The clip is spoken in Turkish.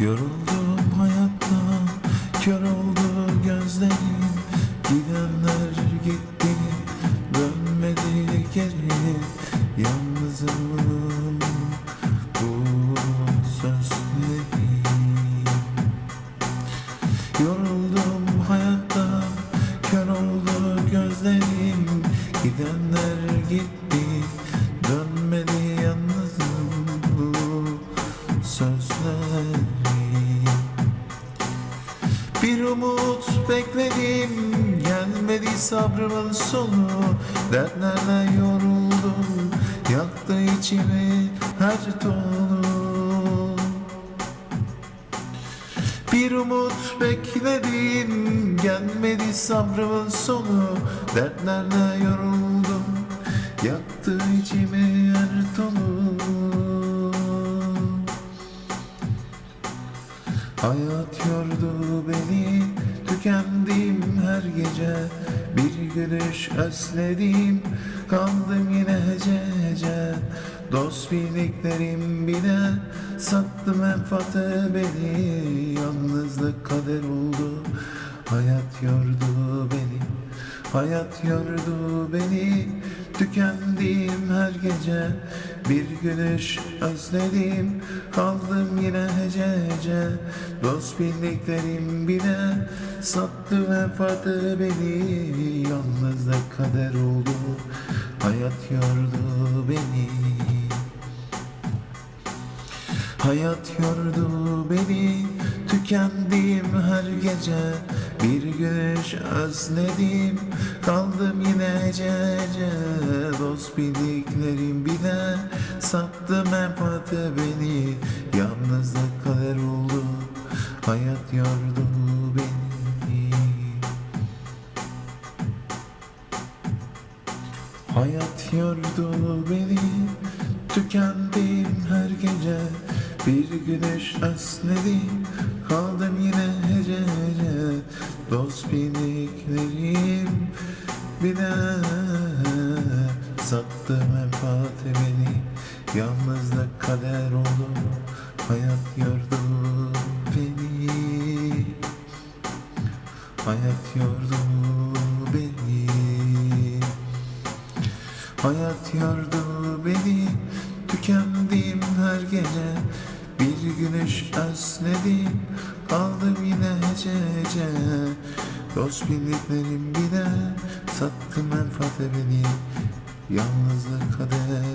Yoruldum hayattan Kör oldu gözlerim. Gidenler gitti Dönmedi geri. Yalnızım Bu sözlerim Yoruldum hayattan Kör oldu gözlerim. Gidenler gitti bir umut bekledim Gelmedi sabrımın sonu. Dertlerle yoruldum Yaktı içimi her tonu. Bir umut bekledim Gelmedi sabrımın sonu. Dertlerle yoruldum Yaktı içimi her tonu. Hayat yordu beni Tükendim her gece. Bir gülüş özledim Kaldım yine hece hece. Dost bildiklerim bile Sattı menfaate beni. Yalnızlık kader oldu Hayat yordu beni. Hayat yordu beni Tükendim her gece. Bir gülüş özledim Kaldım yine hece hece. Dost bildiklerim bile Sattı vefatı beni. Yalnızlık kader oldu Hayat yordu beni. Hayat yordu beni Tükendim her gece. Bir güneş özledim Kaldım yine hece Dost bildiklerim bile Sattı menfaate beni. Yalnızlık kader oldu Hayat yordu beni. Hayat yordu beni Tükendim Bir güneş özledim Kaldım yine hece hece. Dost bildiklerim bile Sattı menfaati beni Yalnızlık kader oldu. Hayat yordu beni. Hayat yordu beni. Hayat yordu beni. Tükendim her gece Bir güneş özledim Kaldım yine hece hece Dost bildiklerim bile Sattı menfaate beni Yalnızlık kader